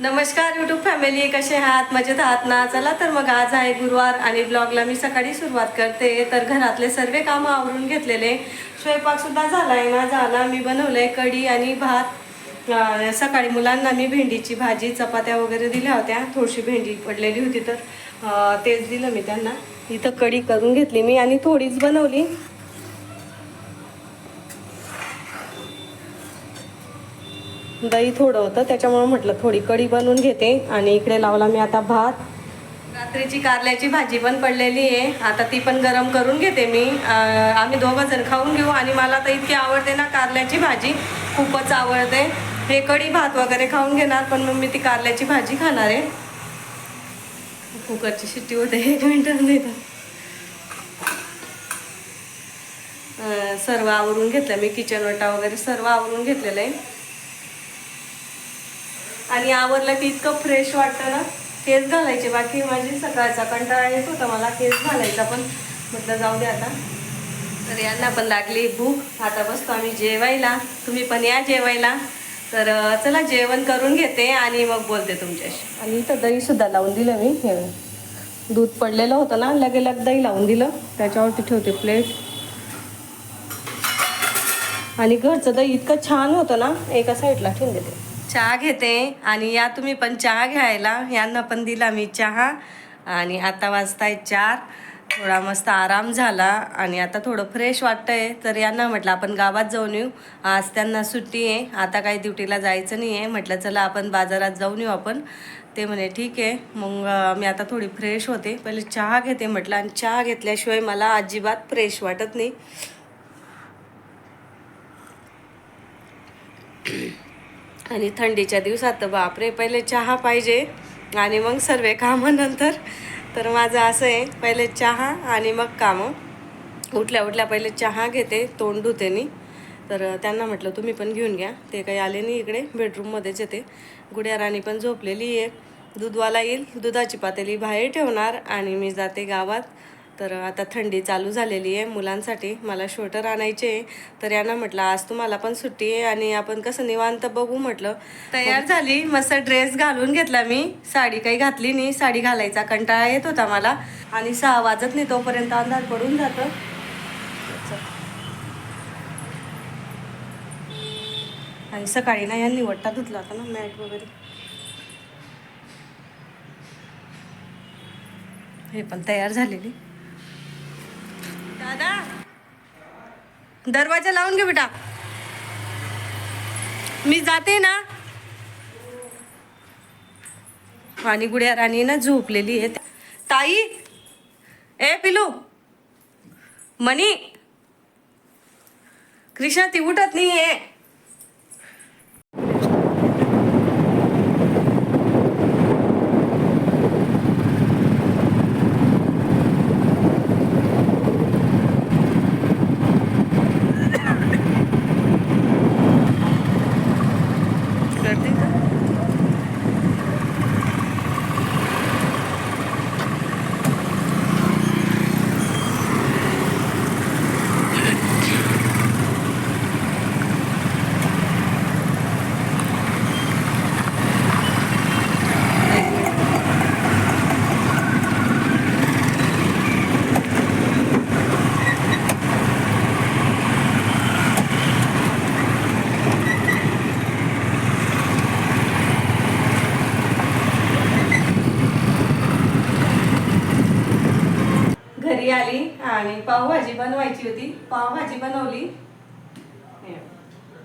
नमस्कार YouTube family कसे आहात? मजेत आहात ना? चला तर मग आज आहे गुरुवार आणि ब्लॉगला मी सकाळी सुरुवात करते. तर घरातले सर्व कामं आवरून घेतलेले. स्वयंपाक सुद्धा आहे माझा आला मी बनवलंय कढी आणि भात. सकाळी मुलांना मी भेंडीची भाजी चपात्या वगैरे दिल्या होत्या. थोडीशी भेंडी पडलेली होती तर तेच दिलं मी त्यांना. इथं कढी करून घेतली मी आणि थोडीच बनवली. दही थोडं होतं त्याच्यामुळे म्हटलं थोडी कढी बनवून घेते आणि इकडे लावला मी आता भात. रात्रीची कारल्याची भाजी पण पडलेली आहे. आता ती पण गरम करून घेते मी. आम्ही दोघं जण खाऊन घेऊ आणि मला तर इतकी आवडते ना कारल्याची भाजी. खूपच आवडते. हे कढी भात वगैरे खाऊन घेणार पण मग मी ती कारल्याची भाजी खाणार आहे. कुकरची शिट्टी होते एक मिनटं सर्व आवरून घेतलं मी किचन वटा वगैरे सर्व आवरून घेतलेलं आहे. आणि आवरलं की इतकं फ्रेश वाटतं ना. केस घालायचे बाकी माझी सकाळचा कंटाळा येत होता मला केस घालायचा पण. म्हटलं जाऊ दे आता. तर यांना पण लागली भूक. आता बसतो आम्ही जेवायला. तुम्ही पण या जेवायला. तर चला जेवण करून घेते आणि मग बोलते तुमच्याशी. आणि इथं दही सुद्धा लावून दिलं मी. हे दूध पडलेलं होतं ना लगे लग दही लावून दिलं. त्याच्यावरती ठेवते प्लेट. आणि घरचं दही इतकं छान होतं ना एका साईडला ठेवून देते. चहा घेते आणि या तुम्ही पण चहा घ्यायला. यांना पण दिला मी चहा. आणि आता वाजताय चार. थोडा मस्त आराम झाला आणि आता थोडं फ्रेश वाटतंय. तर यांना म्हटलं आपण गावात जाऊन येऊ. आज त्यांना सुट्टी आहे. आता काही ड्युटीला जायचं नाही आहे म्हटलं चला आपण बाजारात जाऊन येऊ आपण. ते म्हणे ठीक आहे. मग मी आता थोडी फ्रेश होते. पहिले चहा घेते म्हटलं. आणि चहा घेतल्याशिवाय मला अजिबात फ्रेश वाटत नाही. आणि थंडीच्या दिवसात तर बापरे पहिले चहा पाहिजे आणि मग सर्व कामं नंतर तर माझं असं आहे पहिले चहा आणि मग कामं. उठल्या उठल्या पहिले चहा घेते तोंड धुते मी. तर त्यांना म्हटलं तुम्ही पण घेऊन घ्या ते काही आले नाही इकडे बेडरूममध्येच येते गुड्या राणी पण झोपलेली आहे. दूधवाला येईल दुधाची पातेली बाहेर ठेवणार आणि मी जाते गावात. तर आता थंडी चालू झालेली आहे मुलांसाठी. मला स्वेटर आणायचे तर यांना म्हटलं आज तुम्हाला पण सुट्टी आहे आणि आपण कसं निवांत बघू म्हटलं. तयार झाली. मस्त ड्रेस घालून घेतला मी. साडी काही घातली नाही. साडी घालायचा कंटाळा येत होता मला. आणि सहा वाजत नाही तोपर्यंत अंधार पडून जातं. आणि सकाळी ना यांनी वट्टा धुतला होता ना मॅट वगैरे. हे पण तयार झालेली. दादा. दरवाजा लावून घे बेटा. मी जाते ना. आणि गुड्या राणी ना झोपलेली आहे. ताई. ए पिलू. मनी. कृष्णा ती उठत नाही आहे करते का घरी आली आणि पावभाजी बनवायची होती पावभाजी बनवली.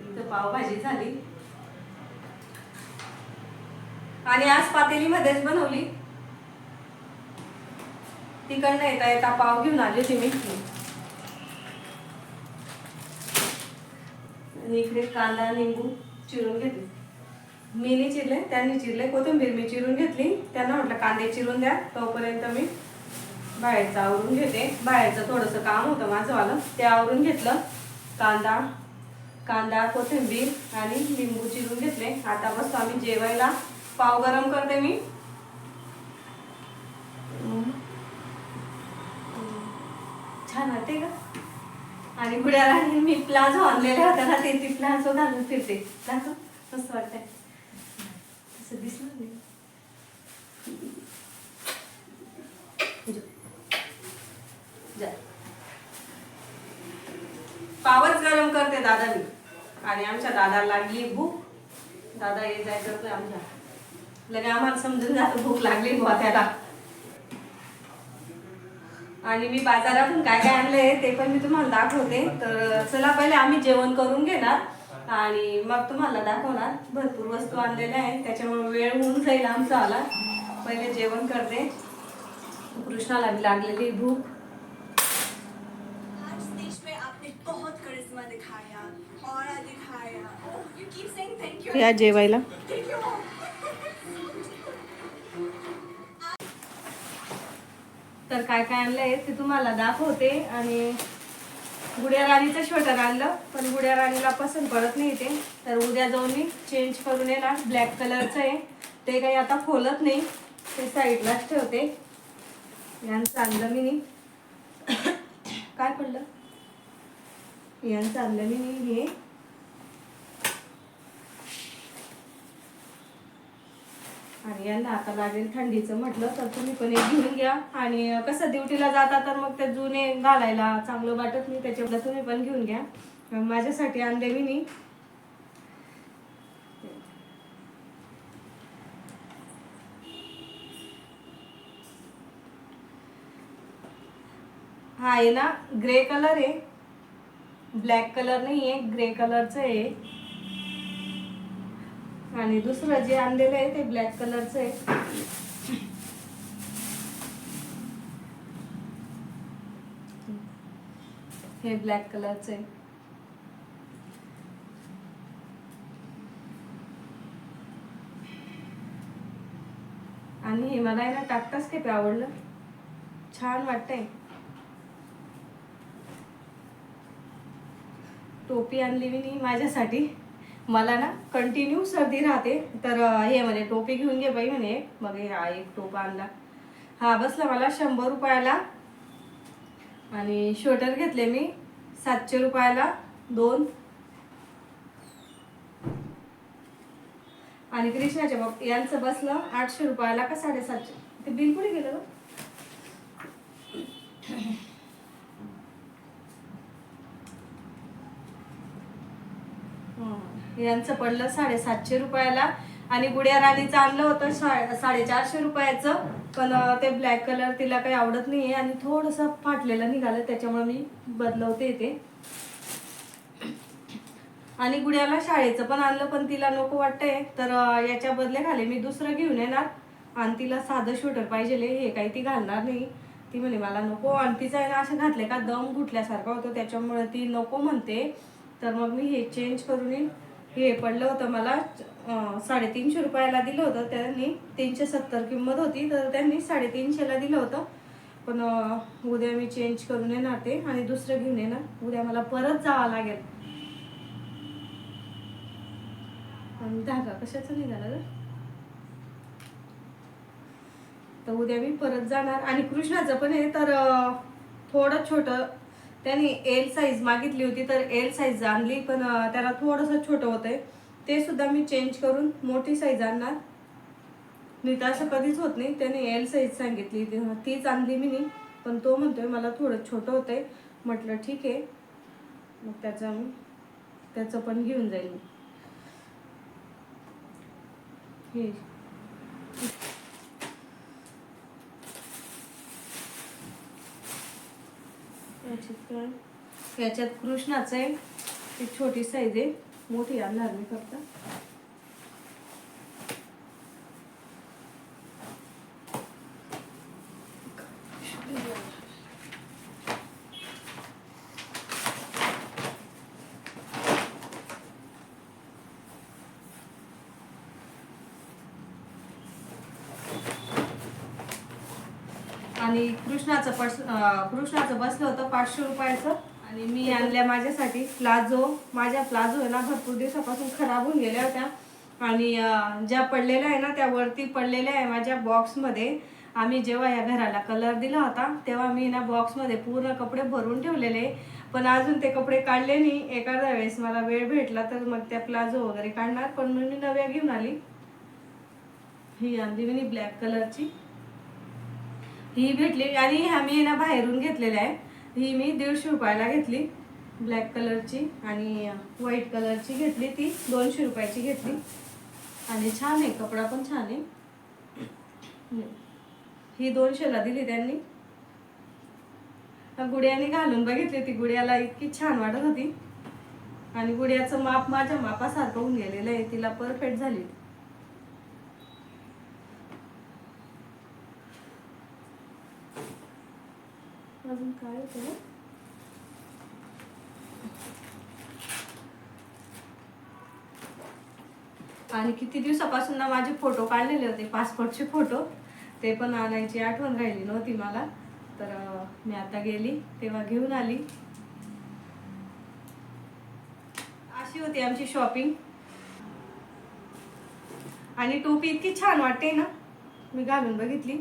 इथं पावभाजी झाली. आणि आज पातेलीमध्येच बनवली. तिकडनं येता येता पाव घेऊन आली होती मी. आणि इकडे कांदा लिंबू चिरून घेतले. मी नाही चिरले त्यांनी चिरले. कोथिंबीर मी चिरून घेतली. त्यांना म्हटलं कांदे चिरून द्या. तोपर्यंत मी बाहेरचं आवरून घेते. बाहेरचं थोडंसं काम होतं माझं वालं ते आवरून घेतलं. कांदा कांदा कोथिंबीर आणि लिंबू चिरून घेतले. आता बसतो आम्ही जेवायला. पाव गरम करते मी. छान वाटते का आणि गुड्याला मी प्लाझो आणलेले होता ना ते ती प्लाझो घालून फिरते. प्लाझो? मस्त वाटतंय. असं दिसलं नाही जा. जा. पावच गरम दादा आणि आमच्या दादाला लागली भूक. दादा ये जायचं आमच्या. लगे आम्हाला समजून जातं भूक लागली बुवा त्याला. आणि मी बाजारातून काय काय आणलंय ते पण मी तुम्हाला दाखवते. तर चला पहिले आम्ही जेवण करून घेणार. आणि मग तुम्हाला दाखवणार. भरपूर वस्तू आणलेल्या आहेत. त्याच्यामुळे वेळ होऊन जाईल आमचा आला. पहिले जेवण करते. कृष्णाला लागलेली भूक. या जेवायला. तर काय काय आणलंय ते तुम्हाला दाखवते आणि गुड्या राणीचं स्वेटर आणलं पण गुड्या राणीला पसंत पडत नाही ते. तर उद्या जाऊन मी चेंज करून येणार. ब्लॅक कलरचं आहे. ते काही आता खोलत नाही. ते साईडलाच ठेवते. यांचं आणलं मी नी. काय पडलं? यांचं आणलं मी नी हे आणि यांना आता लागेल थंडीचं म्हटलं तर तुम्ही पण एक घेऊन घ्या. आणि कसं ड्युटीला जाता तर मग ते जुने घालायला चांगलं वाटत नाही त्याच्यामुळे तुम्ही पण घेऊन घ्या. माझ्यासाठी आणले मी नी. हा आहे ना ग्रे कलर आहे. ब्लॅक कलर नाही आहे ग्रे कलरचं आहे. आणि दुसरं जे आणलेलं आहे ते ब्लॅक कलरचं आहे. हे ब्लॅक कलरचं आहे. आणि हे मला आहे ना टाकताच काही आवडलं. छान वाटतंय. टोपी आणली मी माझ्यासाठी. मला ना कंटिन्यू सर्दी राहते. तर हे म्हणे टोपी घेऊन घे बाई म्हणे. मग हे हा एक टोपा आणला. हा बसला मला शंभर रुपयाला. आणि स्वेटर घेतले मी सातशे रुपयाला दोन. आणि कृष्णाच्या बाब यांचं बसलं आठशे रुपयाला का साडेसातशे? ते बिल कुठे गेलं गं? हं. यांचं पडलं साडेसातशे रुपयाला. आणि गुड्या राणीचं आणलं होतं शा- साडेचारशे रुपयाचं. पण ते ब्लॅक कलर तिला काही आवडत नाही आणि थोडंसं फाटलेलं निघालं. त्याच्यामुळे मी बदलवते ते आणि गुड्याला शाळेचं पण आणलं पण तिला नको वाटतंय. तर याच्या बदले घाले मी दुसरं घेऊन येणार. आणि तिला साधं शूटर पाहिजे हे काही ती घालणार नाही. ती म्हणे मला नको. आणि तिचं आहे ना असं घातले का दम घुटल्यासारखा होतो. त्याच्यामुळे ती नको म्हणते. तर मग मी हे चेंज करून येईन हे पडलं होतं मला साडेतीनशे रुपयाला दिलं होतं. त्यांनी तीनशे सत्तर किंमत होती तर त्यांनी साडेतीनशेला दिलं होतं. पण उद्या मी चेंज करून येणार ते आणि दुसरं घेऊन येणार. उद्या मला परत जावं लागेल. आणि धागा कशाचा निघाला ग? तर उद्या मी परत जाणार. आणि कृष्णाचं पण आहे तर थोडं छोटं त्यांनी एल साईज मागितली होती तर एल साईज आणली पण त्याला थोडंसं छोटं होतंय. ते सुद्धा मी चेंज करून मोठी साईज आणणार. नाही तर असं कधीच होत नाही. त्याने एल साईज सांगितली तीच आणली मी नाही पण तो म्हणतोय मला थोडं छोटं होतं आहे म्हटलं ठीक आहे. मग त्याचं मी त्याचं पण घेऊन जाईल मी. हे. याच्यात कृष्णाचं आहे ती छोटी साईज आहे. मोठी आणणार मी फक्त आणि कृष्णाचं पस कृष्णाचं बसलं होतं पाचशे रुपयाचं आणि मी आणल्या माझ्यासाठी. प्लाझो माझ्या प्लाझो आहे ना भरपूर दिवसापासून खराब होऊन गेल्या होत्या. आणि ज्या पडलेल्या आहे ना त्या वरती पडलेल्या आहे माझ्या बॉक्समध्ये. आम्ही जेव्हा या घराला कलर दिला होता तेव्हा मी ना बॉक्समध्ये पूर्ण कपडे भरून ठेवलेले. पण अजून ते कपडे काढले नाही. एखाद्या वेळेस मला वेळ भेटला तर मग त्या प्लाझो वगैरे काढणार. पण मी नव्या घेऊन आली. ही आणली मी ब्लॅक कलरची. ही भेटली आणि ह्या मी ना बाहेरून घेतलेल्या आहे ही मी दीडशे रुपयाला घेतली. ब्लॅक कलरची आणि व्हाईट कलरची घेतली ती. दोनशे रुपयाची घेतली. आणि छान आहे कपडा पण छान आहे. ही दोनशेला दिली त्यांनी. गुड्याने घालून बघितली ती. गुड्याला इतकी छान वाटत होती. आणि गुड्याचं माप माझ्या मापासारखं होऊन गेलेलं आहे. तिला परफेक्ट झाली. अजून काय होतं आणि किती दिवसापासून ना माझे फोटो काढलेले होते पासपोर्टचे फोटो. ते पण आणायची आठवण राहिली नव्हती मला. तर मी आता गेली तेव्हा घेऊन आली. अशी होती आमची शॉपिंग. आणि टोपी इतकी छान वाटते ना मी घालून बघितली.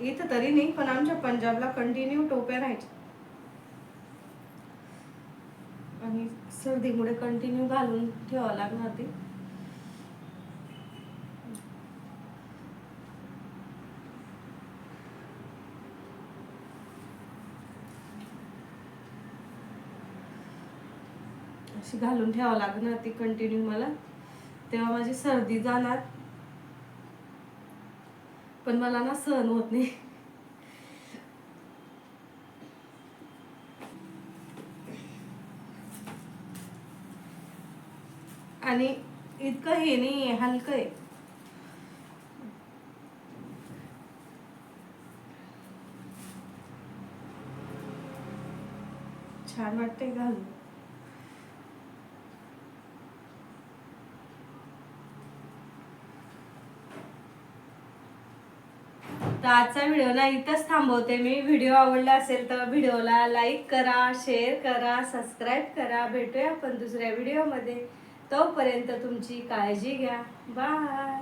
इथं तरी नाही पण आमच्या पंजाबला कंटिन्यू टोप्या राहायच्या. आणि सर्दीमुळे कंटिन्यू घालून ठेवावं लागणार ते. अशी घालून ठेवावं लागणार ती कंटिन्यू मला. तेव्हा माझी सर्दी जाणार. पण मला ना सहन होत नाही. आणि इतकं हे नाही हलकं आहे. छान वाटतंय घालून तर आजचा व्हिडिओ ना इथंच थांबवते. मी व्हिडिओ आवडला असेल तर व्हिडिओला लाईक करा शेअर करा सबस्क्राईब करा. भेटूया आपण दुसऱ्या व्हिडिओमध्ये तोपर्यंत तुमची काळजी घ्या. बाय